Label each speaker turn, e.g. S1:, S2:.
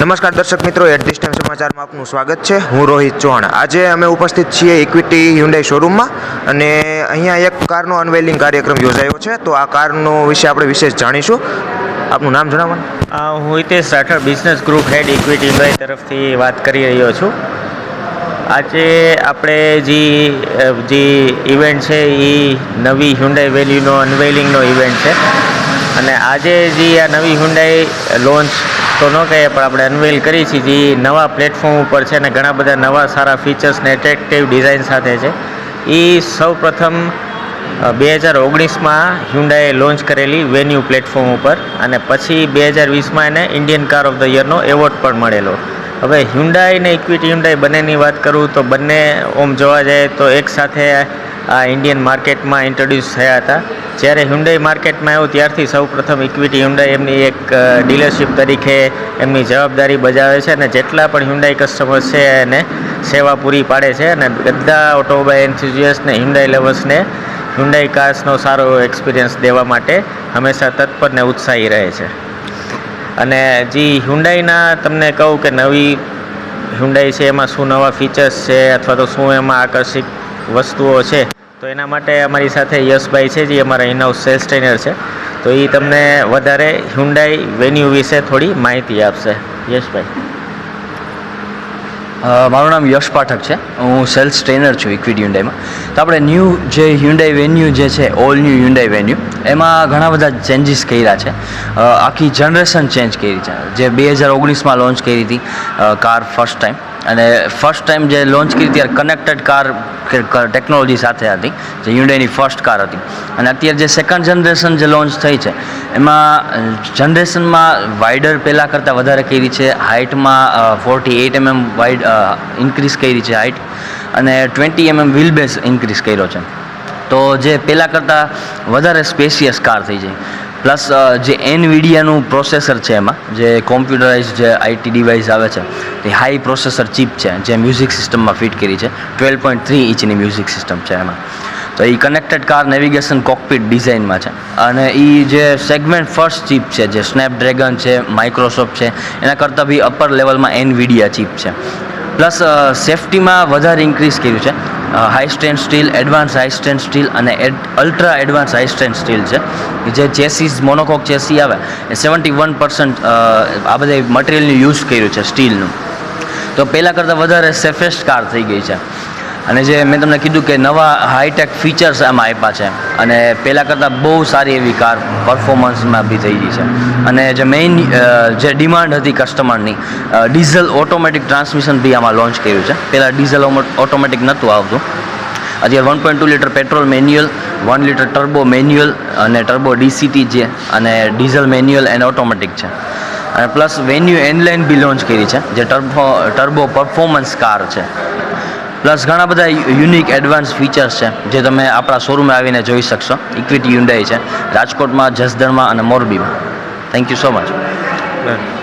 S1: નમસ્કાર દર્શક મિત્રો એટ ધીસ ટાઈમ સમાચારમાં આપનું સ્વાગત છે. હું રોહિત ચૌહાણ. આજે અમે ઉપસ્થિત છીએ ઇક્વિટી હ્યુન્ડાઈ શોરૂમમાં અને અહીંયા એક કારનો અનવેલિંગ કાર્યક્રમ યોજાયો છે. તો આ કારનો વિશે આપણે વિશેષ જાણીશું. આપનું નામ
S2: જણાવવાનું. હું Hitesh Rathod business group head equity ઇન્વાય તરફથી વાત કરી રહ્યો છું. આજે આપણે જે જે ઇવેન્ટ છે, એ નવી હ્યુન્ડાઈ વેલ્યુનો અનવેલિંગનો ઇવેન્ટ છે. અને આજે જે આ નવી હ્યુન્ડાઈ લોન્ચ તો ન કહીએ, પણ આપણે અનવેલ કરી છે જે નવા પ્લેટફોર્મ ઉપર છે અને ઘણા બધા નવા સારા ફીચર્સ ને એટ્રેક્ટિવ ડિઝાઇન સાથે છે. એ સૌ પ્રથમ બે હજાર ઓગણીસમાં હ્યુન્ડાએ લોન્ચ કરેલી વેન્યુ પ્લેટફોર્મ ઉપર અને પછી બે હજાર વીસમાં એને ઇન્ડિયન કાર ઓફ ધ યરનો એવોર્ડ પણ મળેલો. હવે હ્યુન્ડાઈ ને ઇક્વિટી હ્યુન્ડાઈ બંનેની વાત કરું તો બંને ઓમ જોવા જાય તો એક સાથે આ ઇન્ડિયન માર્કેટમાં ઇન્ટ્રોડ્યુસ થયા હતા. જ્યારે હ્યુન્ડાઈ માર્કેટમાં આવ્યું, ત્યારથી સૌ પ્રથમ ઇક્વિટી હ્યુન્ડાઈ એમની એક ડીલરશિપ તરીકે એમની જવાબદારી બજાવે છે અને જેટલા પણ હ્યુન્ડાઈ કસ્ટમર્સ છે એને સેવા પૂરી પાડે છે અને બધા ઓટોમોબાઈલ એન્થ્યુઝિયસને હ્યુન્ડાઈ લવર્સને હ્યુન્ડાઈ કાર્સનો સારો એક્સપિરિયન્સ દેવા માટે હંમેશા તત્પર ને ઉત્સાહી રહે છે. અને જે હ્યુન્ડાઈના તમને કહું કે નવી હ્યુન્ડાઈ છે, એમાં શું નવા ફીચર્સ છે અથવા તો શું એમાં આકર્ષિત વસ્તુઓ છે? તો એના માટે અમારી સાથે યશભાઈ છે, જે અમારા ઇનહાઉસ સેલ્સ ટ્રેનર છે. તો એ તમને વધારે હ્યુન્ડાઈ વેન્યુ વિશે થોડી માહિતી આપશે. યશભાઈ.
S3: મારું નામ યશ પાઠક છે. હું સેલ્સ ટ્રેનર છું ઇક્વિડ હ્યુન્ડાઈમાં તો આપણે ન્યૂ જે હ્યુન્ડાઈ વેન્યુ જે છે ઓલ ન્યૂ હ્યુન્ડાઈ વેન્યુ એમાં ઘણા બધા ચેન્જીસ કર્યા છે. આખી જનરેશન ચેન્જ કરી છે. જે બે હજાર ઓગણીસમાં લોન્ચ કરી હતી કાર ફર્સ્ટ ટાઈમ અને ફર્સ્ટ ટાઈમ જે લોન્ચ કરી ત્યારે કનેક્ટેડ કાર ટેકનોલોજી સાથે હતી, જે હ્યુન્ડાઈની ફર્સ્ટ કાર હતી. અને અત્યારે જે સેકન્ડ જનરેશન જે લોન્ચ થઈ છે, એમાં જનરેશનમાં વાઇડર પહેલાં કરતાં વધારે કરી છે હાઇટમાં forty eight MM wide increase કરી છે હાઇટ અને twenty MM wheel base increase કર્યો છે. તો જે પહેલાં કરતાં વધારે સ્પેશિયસ કાર થઈ જાય પ્લસ જે એનવીડિયાનું પ્રોસેસર છે એમાં, જે કોમ્પ્યુટરાઇઝ જે આઈટી ડિવાઇસ આવે છે, તે હાઈ પ્રોસેસર ચીપ છે, જે મ્યુઝિક સિસ્ટમમાં ફિટ કરી છે. ટ્વેલ્વ પોઈન્ટ થ્રી ઇંચની મ્યુઝિક સિસ્ટમ છે એમાં. તો એ કનેક્ટેડ કાર નેવિગેશન કોકપીટ ડિઝાઇનમાં છે. અને એ જે સેગમેન્ટ ફર્સ્ટ ચીપ છે, જે સ્નેપડ્રેગન છે માઇક્રોસોફ્ટ છે, એના કરતાં બી અપર લેવલમાં એનવીડિયા ચીપ છે. પ્લસ સેફટીમાં વધારે ઇન્ક્રીઝ કર્યું છે. High strength steel advance high strength steel અને ultra advance high strength steel છે. જે ચેસીસ મોનોકોક ચેસી આવે, એ સેવન્ટી વન પર્સન્ટ આ બધા મટીરિયલનું યુઝ કર્યું છે સ્ટીલનું તો પહેલાં કરતાં વધારે સેફેસ્ટ કાર થઈ ગઈ છે. અને જે મેં તમને કીધું કે નવા હાઈટેક ફીચર્સ આમાં આપ્યા છે. અને પહેલાં કરતાં બહુ સારી એવી કાર પરફોર્મન્સમાં બી થઈ ગઈ છે. અને જે મેઇન જે ડિમાન્ડ હતી કસ્ટમરની ડીઝલ ઓટોમેટિક ટ્રાન્સમિશન બી આમાં લોન્ચ કર્યું છે. પહેલાં ડીઝલ ઓટોમેટિક નહોતું આવતું. અત્યારે one point two litre petrol manual one litre turbo manual અને ટર્બો ડીસીટી છે અને ડીઝલ મેન્યુઅલ એન્ડ ઓટોમેટિક છે. અને પ્લસ વેન્યુ એનલાઇન બી લોન્ચ કરી છે, જે ટર્બો ટર્બો પરફોર્મન્સ કાર છે. પ્લસ ઘણા બધા યુનિક એડવાન્સ ફીચર્સ છે, જે તમે આપણા શોરૂમે આવીને જોઈ શકશો. ઇક્વિટી યુન્ડાઈ છે, રાજકોટમાં, જસદણમાં અને મોરબીમાં. થેન્ક યુ સો મચ
S2: બરાબર